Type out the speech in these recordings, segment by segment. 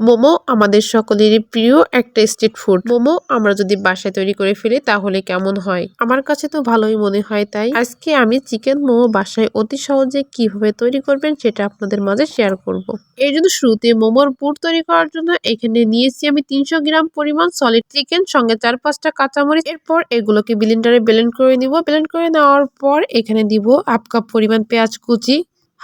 মোমো আমাদের সকলেরই প্রিয় একটা স্ট্রিট ফুড। মোমো আমরা যদি বাসায় তৈরি করে ফেলি তাহলে কেমন হয়? আমার কাছে তো ভালোই মনে হয় তাই। আজকে আমি চিকেন মোমো বাসায় অতি সহজে কীভাবে তৈরি করবেন সেটা আপনাদের মাঝে শেয়ার করব। এর জন্য শুরুতে মোমোর পুর তৈরি করার জন্য এখানে নিয়েছি আমি তিনশো গ্রাম পরিমাণ সলিড চিকেন, সঙ্গে চার পাঁচটা কাঁচামরিচ। এরপর এগুলোকে ব্লেন্ডারে ব্লেন্ড করে নিব। ব্লেন্ড করে নেওয়ার পর এখানে দিব হাফ কাপ পরিমাণ পেঁয়াজ কুচি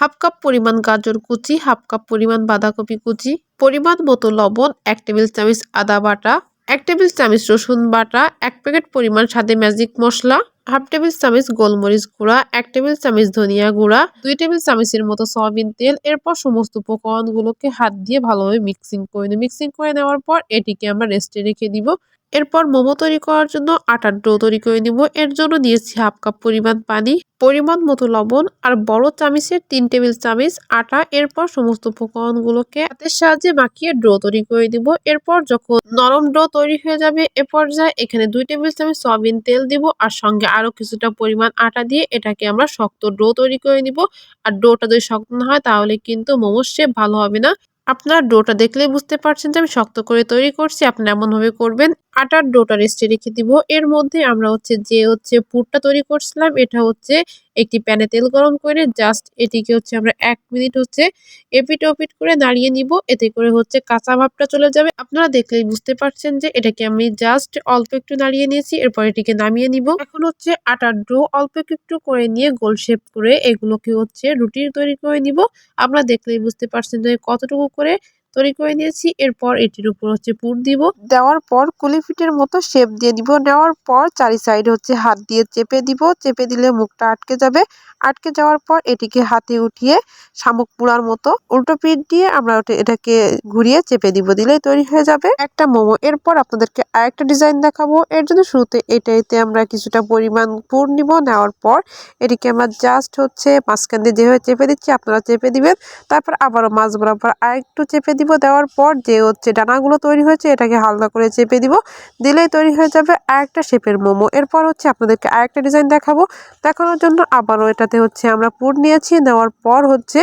হাফ কাপ পরিমাণ গাজর কুচি, হাফ কাপ পরিমাণ বাঁধাকপি কুচি, পরিমাণ মতো লবণ, এক টেবিল চামচ আদা বাটা, এক টেবিল চামচ রসুন বাটা, এক প্যাকেট পরিমাণ সাদে ম্যাজিক মশলা, হাফ টেবিল চামচ গোলমরিচ গুঁড়া, এক টেবিল চামচ ধনিয়া গুঁড়া, দুই টেবিল চামচের মতো সয়াবিন তেল, এরপর সমস্ত উপকরণগুলোকে হাত দিয়ে ভালোভাবে মিক্সিং করে নিই। মিক্সিং করে নেওয়ার পর এটিকে আমরা রেস্টে রেখে দিব। এরপর মোমো তৈরি করার জন্য আটার ডো তৈরি করে নিব। এর জন্য দিয়েছি হাফ কাপ পরিমাণ পানি, পরিমাণ মতো লবণ আর বড় চামিচের তিন টেবিল চামিচ আটা। এরপর সমস্ত উপকরণগুলোকে হাতের সাহায্যে মাখিয়ে ডো তৈরি করে দিব এরপর যখন নরম ডো তৈরি হয়ে যাবে, এ পর্যায়ে এখানে দুই টেবিল চামচ সয়াবিন তেল দিব আর সঙ্গে আরও কিছুটা পরিমাণ আটা দিয়ে এটাকে আমরা শক্ত ডো তৈরি করে নিব। আর ডোটা যদি শক্ত না হয়, তাহলে কিন্তু মোমোর শেপ ভালো হবে না। আপনার ডোটা দেখলেই বুঝতে পারছেন যে আমি শক্ত করে তৈরি করছি। আপনি এমনভাবে করবেন আটার ডোটা রেস্টে রেখে দিব। এর মধ্যে আমরা হচ্ছে যে হচ্ছে পুরটা তৈরি করছিলাম, এটা হচ্ছে একটি প্যানে তেল গরম করে জাস্ট এটিকে হচ্ছে আমরা এক মিনিট হচ্ছে এপিট ওপিট করে নাড়িয়ে নিব। এতে করে হচ্ছে কাঁচা ভাবটা চলে যাবে। আপনারা দেখলেই বুঝতে পারছেন যে এটাকে আমি জাস্ট অল্প একটু নাড়িয়ে নিয়েছি, এরপর এটিকে নামিয়ে নিব। এখন হচ্ছে আটার ডো অল্প একটু করে নিয়ে গোল শেপ করে এগুলোকে হচ্ছে রুটির তৈরি করে নিব। আপনারা দেখলেই বুঝতে পারছেন যে কতটুকু করে তৈরি করে নিয়েছি এরপর এটির উপর হচ্ছে পুর দিব। দেওয়ার পর কুলিফিটের মতো শেপ দিয়ে দিব। নেওয়ার পর চারি সাইড হচ্ছে হাত দিয়ে চেপে দিব। চেপে দিলে মুখটা আটকে যাবে। আটকে যাওয়ার পর এটিকে হাতে উঠিয়ে শামুক পুড়ার মতো উল্টো পিঠ দিয়ে আমরা এটাকে ঘুরিয়ে চেপে দিব দিলেই তৈরি হয়ে যাবে। একটা মোমো। এরপর আপনাদেরকে আরেকটা ডিজাইন দেখাবো। এর জন্য শুরুতে এটাইতে আমরা কিছুটা পরিমাণ পুর নিব। নেওয়ার পর এটিকে আমরা জাস্ট হচ্ছে মাঝখান দিয়ে যেভাবে চেপে দিচ্ছি আপনারা চেপে দিবেন। তারপর আবারও মাছ বরাবর আরেকটু চেপে দিব, দেওয়ার পর যে হচ্ছে ডানাগুলো তৈরি হয়েছে, এটাকে হালকা করে চেপে দিব। দিলেই তৈরি হয়ে যাবে আরেকটা শেপের মোমো। এরপর হচ্ছে আপনাদেরকে আরেকটা ডিজাইন দেখাবো। দেখানোর জন্য আবারও এটাতে হচ্ছে আমরা পুর নিয়েছি। নেওয়ার পর হচ্ছে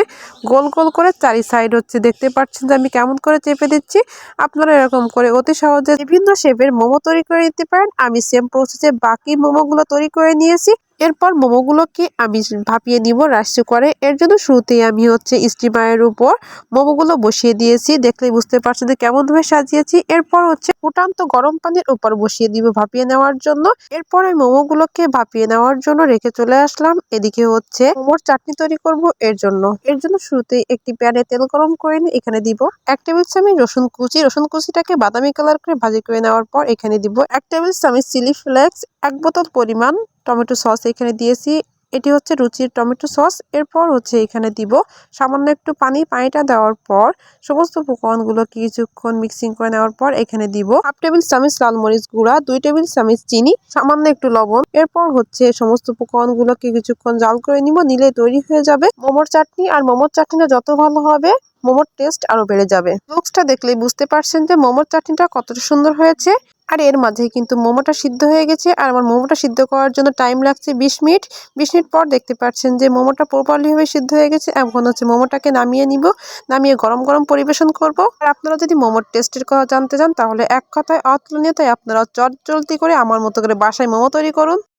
গোল গোল করে চারি সাইড হচ্ছে দেখতে পাচ্ছেন যে আমি কেমন করে চেপে দিচ্ছি। আপনারা এরকম করে অতি সহজে বিভিন্ন শেপের মোমো তৈরি করে নিতে পারেন। আমি সেম প্রসেসে বাকি মোমোগুলো তৈরি করে নিয়েছি। এরপর মোমোগুলোকে আমি ভাপিয়ে নিব রাষ্ট্র করে এর জন্য শুরুতেই আমি হচ্ছে স্টিমারের উপর মোমোগুলো বসিয়ে দিয়েছি। দেখলেই বুঝতে পারছেন যে কেমনভাবে সাজিয়েছি। এরপর হচ্ছে ফুটান্ত গরম পানির উপর বসিয়ে দিব ভাপিয়ে নেওয়ার জন্য। এরপর আমি মোমোগুলোকে ভাপিয়ে নেওয়ার জন্য রেখে চলে আসলাম। এদিকে হচ্ছে মোমোর চাটনি তৈরি করব এর জন্য। এর জন্য শুরুতেই একটি প্যানে তেল গরম করে এখানে দিব এক টেবিল চামচ রসুন কুচি। রসুন কুচিটাকে বাদামি কালার করে ভাজি করে নেওয়ার পর এখানে দিব এক টেবিল চামচ চিলি ফ্লেক্স, এক বোতল পরিমাণ টমেটো সস এখানে দিয়েছি। এটি হচ্ছে রুচির টমেটো সস। এরপর হচ্ছে এখানে দিব সামান্য একটু পানি। পানিটা দেওয়ার পর সমস্ত উপকরণগুলো কিছুক্ষণ মিক্সিং করে নেওয়ার পর এখানে দিব হাফ টেবিল চামচ লাল মরিচ গুঁড়া, দুই টেবিল চামচ চিনি, সামান্য একটু লবণ। এরপর হচ্ছে সমস্ত উপকরণগুলোকে কিছুক্ষণ জাল করে নিব। নিলে তৈরি হয়ে যাবে মোমোর চাটনি। আর মোমোর চাটনিটা যত ভালো হবে, মোমোর টেস্ট আরও বেড়ে যাবে। লুকসটা দেখলেই বুঝতে পারছেন যে মোমোর চাটনিটা কতটা সুন্দর হয়েছে। আর এর মাঝে কিন্তু মোমোটা সিদ্ধ হয়ে গেছে। আর আমার মোমোটা সিদ্ধ করার জন্য টাইম লাগছে বিশ মিনিট। বিশ মিনিট পর দেখতে পাচ্ছেন যে মোমোটা প্রপারলিভাবে সিদ্ধ হয়ে গেছে। এখন হচ্ছে মোমোটাকে নামিয়ে নিব। নামিয়ে গরম গরম পরিবেশন করব। আর আপনারা যদি মোমোর টেস্টের কথা জানতে চান, তাহলে এক কথায় অতুলনীয় তাই আপনারা চট জলদি করে আমার মতো করে বাসায় মোমো তৈরি করুন।